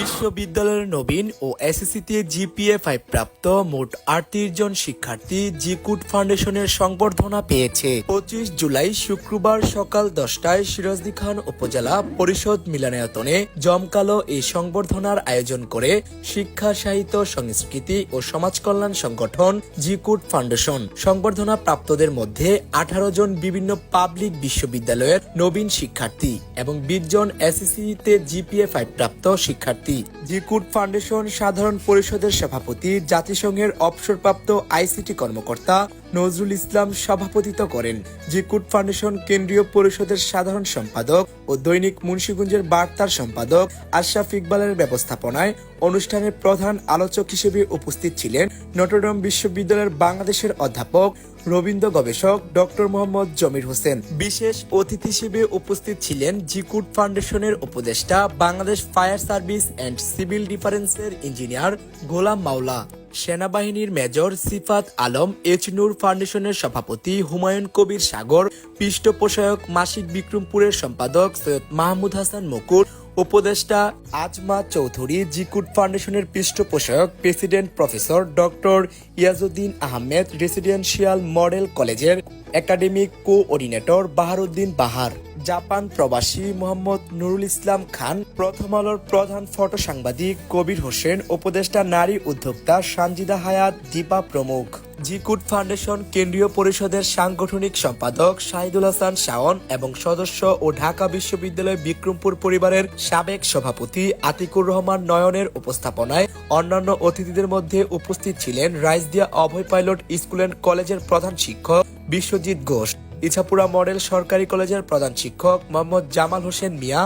বিশ্ববিদ্যালয়ের নবীন ও এসএসসিতে GPA five প্রাপ্ত মোট আটত্রিশ জন শিক্ষার্থী জিকুট ফাউন্ডেশনের সংবর্ধনা পেয়েছে। পঁচিশ জুলাই শুক্রবার সকাল দশটায় সিরাজদি খান উপজেলা পরিষদ মিলনায়তনে জমকালো এই সংবর্ধনার আয়োজন করে শিক্ষা, সাহিত্য, সংস্কৃতি ও সমাজ কল্যাণ সংগঠন জিকুট ফাউন্ডেশন। সংবর্ধনা প্রাপ্তদের মধ্যে আঠারো জন বিভিন্ন পাবলিক বিশ্ববিদ্যালয়ের নবীন শিক্ষার্থী এবং বিশ জন এসএসসিতে জিপিএ ফাইভ প্রাপ্ত শিক্ষার্থী জিকুট ফাউন্ডেশন সাধারণ পরিষদের সভাপতি জাতিসংঘের অবসরপ্রাপ্ত আইসিটি কর্মকর্তা নজরুল ইসলাম সভাপতিত্ব করেন। জিকুট ফাউন্ডেশন কেন্দ্রীয় পরিষদের সাধারণ সম্পাদক ও দৈনিক মুন্সীগঞ্জের বার্তার সম্পাদক আশরাফ ইকবালের ব্যবস্থাপনায় অনুষ্ঠানের প্রধান আলোচক হিসেবে উপস্থিত ছিলেন নটরডাম বিশ্ববিদ্যালয়ের বাংলাদেশের অধ্যাপক, রবীন্দ্র গবেষক ডক্টর মোহাম্মদ জমির হোসেন। বিশেষ অতিথি হিসেবে উপস্থিত ছিলেন জিকুট ফাউন্ডেশনের উপদেষ্টা, Bangladesh fire service and civil ডিফারেন্সের engineer Golam Maula. সেনাবাহিনীর মেজর সিফাত আলম এইচ নূর ফাউন্ডেশনের সভাপতি হুমায়ুন কবির সাগর, পৃষ্ঠপোষক মাসিক বিক্রমপুরের সম্পাদক সৈয়দ মাহমুদ হাসান মকুর, উপদেষ্টা আজমা চৌধুরী, জিকুট ফাউন্ডেশনের পৃষ্ঠপোষক president professor doctor Yazuddin Ahmed, residential model কলেজের academic coordinator Baharuddin Bahar. Japan প্রবাসী মোহাম্মদ নুরুল ইসলাম খান, প্রথম আলোর প্রধান ফটো সাংবাদিক কবির হোসেন, উপদেষ্টা নারী উদ্যোক্তা সানজিদা হায়াত, দীপা প্রমুখ। জিকুট ফাউন্ডেশন কেন্দ্রীয় পরিষদের সাংগঠনিক সম্পাদক শাহিদুল হাসান শাওন এবং সদস্য ও ঢাকা বিশ্ববিদ্যালয় বিক্রমপুর পরিবারের সাবেক সভাপতি আতিকুর রহমান নয়নের উপস্থাপনায় অন্যান্য অতিথিদের মধ্যে উপস্থিত ছিলেন Raisdia Abhoy pilot school and কলেজের প্রধান শিক্ষক বিশ্বজিৎ ঘোষ। ইছাপুরা মডেল সরকারি কলেজের প্রধান শিক্ষক মোহাম্মদ জামাল হোসেন মিয়া।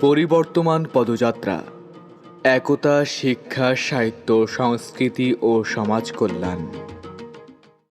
পরিবর্তমান পদযাত্রা। একতা, শিক্ষা, সাহিত্য, সংস্কৃতি ও সমাজ কল্যাণ।